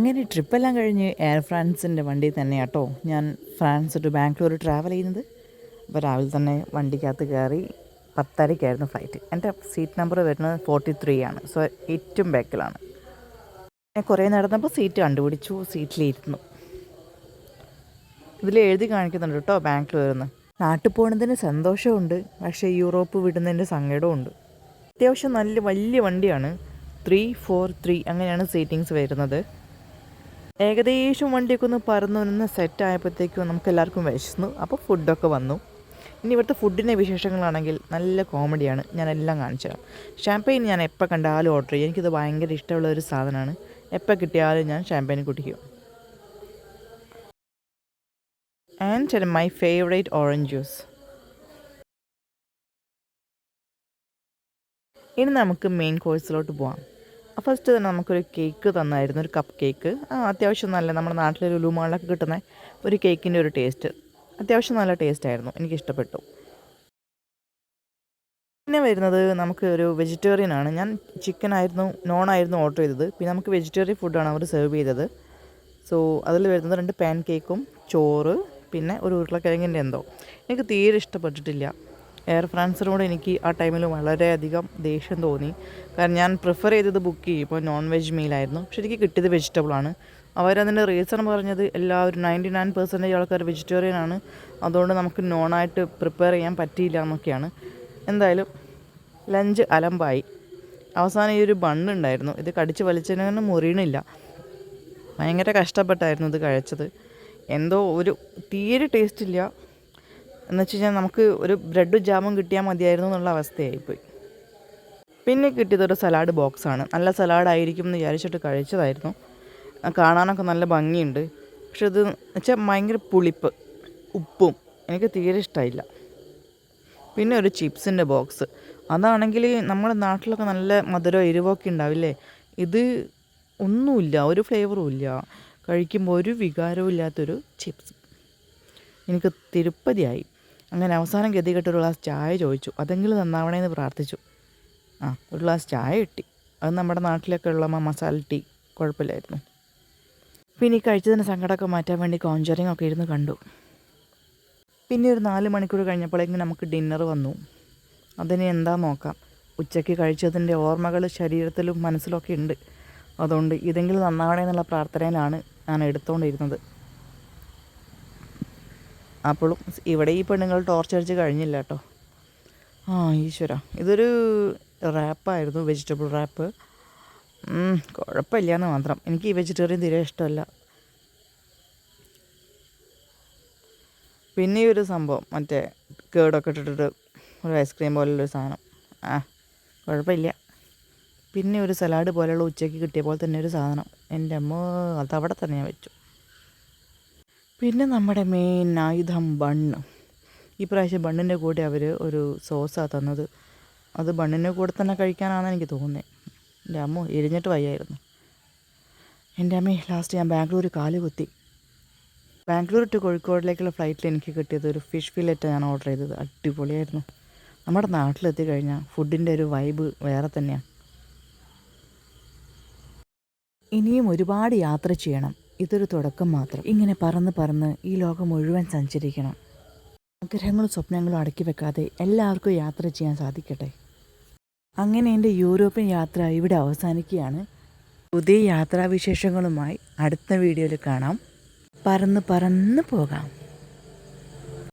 അങ്ങനെ ട്രിപ്പെല്ലാം കഴിഞ്ഞ് എയർ ഫ്രാൻസിന്റെ വണ്ടി തന്നെ കേട്ടോ ഞാൻ ഫ്രാൻസ് ടു ബാംഗ്ലൂർ ട്രാവൽ ചെയ്യുന്നത്. അപ്പോൾ രാവിലെ തന്നെ വണ്ടിക്കകത്ത് കയറി പത്തരയ്ക്കായിരുന്നു ഫ്ലൈറ്റ് എന്റെ സീറ്റ് നമ്പർ വരുന്നത് ഫോർട്ടി ത്രീ ആണ്. സോ ഏറ്റവും ബാക്കിലാണ്. ഞാൻ കുറേ നടന്നപ്പോൾ സീറ്റ് കണ്ടുപിടിച്ചു. സീറ്റിലിരുന്നു ഇതിൽ എഴുതി കാണിക്കുന്നുണ്ട് കേട്ടോ ബാംഗ്ലൂർ നിന്ന്. നാട്ടിൽ പോകുന്നതിന് സന്തോഷമുണ്ട്. പക്ഷേ യൂറോപ്പ് വിടുന്നതിന്റെ സങ്കടമുണ്ട് അത്യാവശ്യം നല്ല വലിയ വണ്ടിയാണ്. ത്രീ ഫോർ ത്രീ അങ്ങനെയാണ് സീറ്റിങ്സ് വരുന്നത്. ഏകദേശം വണ്ടിയൊക്കെ ഒന്ന് പറന്നു നിന്ന് സെറ്റ് ആയപ്പോഴത്തേക്കും നമുക്ക് എല്ലാവർക്കും വിശന്നു. അപ്പോൾ ഫുഡൊക്കെ വന്നു. ഇനി ഇവിടുത്തെ ഫുഡിന്റെ വിശേഷങ്ങളാണെങ്കിൽ നല്ല കോമഡിയാണ്. ഞാനെല്ലാം കാണിച്ചു തരാം ഷാമ്പയിൻ ഞാൻ എപ്പോൾ കണ്ടാലും ഓർഡർ ചെയ്യും. എനിക്കിത് ഭയങ്കര ഇഷ്ടമുള്ള ഒരു സാധനമാണ്. എപ്പോൾ കിട്ടിയാലും ഞാൻ ഷാമ്പയിൻ കുടിക്കും. And my favourite orange juice ഇനി നമുക്ക് മെയിൻ കോഴ്സിലോട്ട് പോവാം. ഫസ്റ്റ് തന്നെ നമുക്കൊരു കേക്ക് തന്നായിരുന്നു ഒരു കപ്പ് കേക്ക് അത്യാവശ്യം നല്ല നമ്മുടെ നാട്ടിലൊരു ഉലുമാളിലൊക്കെ കിട്ടുന്ന ഒരു കേക്കിന്റെ ഒരു ടേസ്റ്റ് അത്യാവശ്യം നല്ല ടേസ്റ്റ് ആയിരുന്നു എനിക്ക് ഇഷ്ടപ്പെട്ടു പിന്നെ വരുന്നത് നമുക്ക് ഒരു വെജിറ്റേറിയൻ ആണ്. ഞാൻ ചിക്കൻ ആയിരുന്നു നോൺ ആയിരുന്നു ഓർഡർ ചെയ്തത്. പിന്നെ നമുക്ക് വെജിറ്റേറിയൻ ഫുഡാണ് അവർ സെർവ് ചെയ്തത്. സോ അതിൽ വരുന്നത് രണ്ട് പാൻ കേക്കും ചോറ് പിന്നെ ഒരു ഉരുളക്കിഴങ്ങിന്റെ എന്തോ. എനിക്ക് തീരെ ഇഷ്ടപ്പെട്ടിട്ടില്ല. എയർ ഫ്രാൻസിനോട് എനിക്ക് ആ ടൈമിൽ വളരെയധികം ദേഷ്യം തോന്നി. കാരണം ഞാൻ പ്രിഫർ ചെയ്തത് ബുക്ക് ചെയ്യുമ്പോൾ നോൺ വെജ് മീലായിരുന്നു പക്ഷെ എനിക്ക് കിട്ടിയത് വെജിറ്റബിളാണ് അവരതിന്റെ റീസൺ പറഞ്ഞത് എല്ലാവരും നയന്റി നയൻ പെർസെന്റേജ് ആൾക്കാർ വെജിറ്റേറിയൻ ആണ്. അതുകൊണ്ട് നമുക്ക് നോണായിട്ട് പ്രിപ്പയർ ചെയ്യാൻ പറ്റിയില്ല എന്നൊക്കെയാണ്. എന്തായാലും ലഞ്ച് അലമ്പായി. അവസാനം ഈ ഒരു ബണ്ണുണ്ടായിരുന്നു ഇത് കടിച്ച് വലിച്ചതിനൊന്നും മുറിയണില്ല. ഭയങ്കര കഷ്ടപ്പെട്ടായിരുന്നു ഇത് കഴിച്ചത്. എന്തോ ഒരു തീരെ ടേസ്റ്റ് ഇല്ല. എന്ന് വെച്ച് കഴിഞ്ഞാൽ നമുക്ക് ഒരു ബ്രെഡും ജാമും കിട്ടിയാൽ മതിയായിരുന്നു എന്നുള്ള അവസ്ഥയായിപ്പോയി. പിന്നെ കിട്ടിയതൊരു സലാഡ് ബോക്സാണ് നല്ല സലാഡായിരിക്കും എന്ന് വിചാരിച്ചിട്ട് കഴിച്ചതായിരുന്നു. കാണാനൊക്കെ നല്ല ഭംഗിയുണ്ട്. പക്ഷെ ഇത് വെച്ചാൽ ഭയങ്കര പുളിപ്പ് ഉപ്പും എനിക്ക് തീരെ ഇഷ്ടമായില്ല പിന്നെ ഒരു ചിപ്സിന്റെ ബോക്സ് അതാണെങ്കിൽ നമ്മുടെ നാട്ടിലൊക്കെ നല്ല മധുരം എരിവൊക്കെ ഉണ്ടാവില്ലേ? ഇത് ഒന്നുമില്ല ഒരു ഫ്ലേവറും ഇല്ല. കഴിക്കുമ്പോൾ ഒരു വികാരവും ഇല്ലാത്തൊരു ചിപ്സ് എനിക്ക് തിരുപ്പതിയായി. അങ്ങനെ അവസാനം ഗതികെട്ട് ഒരു ഗ്ലാസ് ചായ ചോദിച്ചു. അതെങ്കിലും നന്നാവണേന്ന് പ്രാർത്ഥിച്ചു. ആ ഒരു ഗ്ലാസ് ചായ കിട്ടി. അത് നമ്മുടെ നാട്ടിലൊക്കെ ഉള്ള മസാല ടീ കുഴപ്പമില്ലായിരുന്നു. പിന്നെ ഈ കഴിച്ചതിന് സങ്കടമൊക്കെ മാറ്റാൻ വേണ്ടി കോഞ്ചറിങ് ഒക്കെ ഇരുന്ന് കണ്ടു. പിന്നെ ഒരു നാല് മണിക്കൂർ കഴിഞ്ഞപ്പോഴേക്കും നമുക്ക് ഡിന്നർ വന്നു. അതിനെ എന്താ നോക്കാം. ഉച്ചയ്ക്ക് കഴിച്ചതിന്റെ ഓർമ്മകൾ ശരീരത്തിലും മനസ്സിലൊക്കെ ഉണ്ട്. അതുകൊണ്ട് ഇതെങ്കിലും നന്നാവണേ എന്നുള്ള പ്രാർത്ഥനയിലാണ് ഞാൻ എടുത്തുകൊണ്ടിരുന്നത്. അപ്പോഴും ഇവിടെ ഈ പെണ്ണുങ്ങൾ ടോർച്ച് അടിച്ച് കഴിഞ്ഞില്ല കേട്ടോ. ആ ഈശ്വര. ഇതൊരു റാപ്പായിരുന്നു വെജിറ്റബിൾ റാപ്പ് കുഴപ്പമില്ല എന്ന് മാത്രം. എനിക്ക് ഈ വെജിറ്റേറിയൻ തീരെ ഇഷ്ടമല്ല. പിന്നെ ഒരു സംഭവം മറ്റേ കേടൊക്കെ ഇട്ടിട്ട് ഒരു ഐസ്ക്രീം പോലുള്ളൊരു സാധനം. ആ കുഴപ്പമില്ല. പിന്നെ ഒരു സലാഡ് പോലെയുള്ള ഉച്ചയ്ക്ക് കിട്ടിയ പോലെ തന്നെ ഒരു സാധനം. എന്റെ അമ്മ അതവിടെ തന്നെ ഞാൻ വെച്ചു. പിന്നെ നമ്മുടെ മെയിൻ ആയുധം ബണ്ണ്. ഈ പ്രാവശ്യം ബണ്ണിന്റെ കൂടെ അവർ ഒരു സോസാണ് തന്നത്. അത് ബണ്ണിന്റെ കൂടെ തന്നെ കഴിക്കാനാണ് എനിക്ക് തോന്നുന്നത് എന്റെ അമ്മ എരിഞ്ഞിട്ട് വയ്യായിരുന്നു. എന്റെ അമ്മ ലാസ്റ്റ് ഞാൻ ബാംഗ്ലൂർ കാൽ കുത്തി. ബാംഗ്ലൂർ ടു കോഴിക്കോടിലേക്കുള്ള ഫ്ലൈറ്റിൽ എനിക്ക് കിട്ടിയത് ഒരു ഫിഷ് ഫില്ലറ്റ് ഞാൻ ഓർഡർ ചെയ്തത്. അടിപൊളിയായിരുന്നു. നമ്മുടെ നാട്ടിലെത്തി കഴിഞ്ഞാൽ ഫുഡിന്റെ ഒരു വൈബ് വേറെ തന്നെയാണ് ഇനിയും ഒരുപാട് യാത്ര ചെയ്യണം. ഇതൊരു തുടക്കം മാത്രം. ഇങ്ങനെ പറന്ന് പറന്ന് ഈ ലോകം മുഴുവൻ സഞ്ചരിക്കണം. ആഗ്രഹങ്ങളും സ്വപ്നങ്ങളും അടക്കി വെക്കാതെ എല്ലാവർക്കും യാത്ര ചെയ്യാൻ സാധിക്കട്ടെ? അങ്ങനെ എന്റെ യൂറോപ്യൻ യാത്ര ഇവിടെ അവസാനിക്കുകയാണ്. പുതിയ യാത്രാവിശേഷങ്ങളുമായി അടുത്ത വീഡിയോയിൽ കാണാം. പറന്ന് പറന്ന് പോകാം.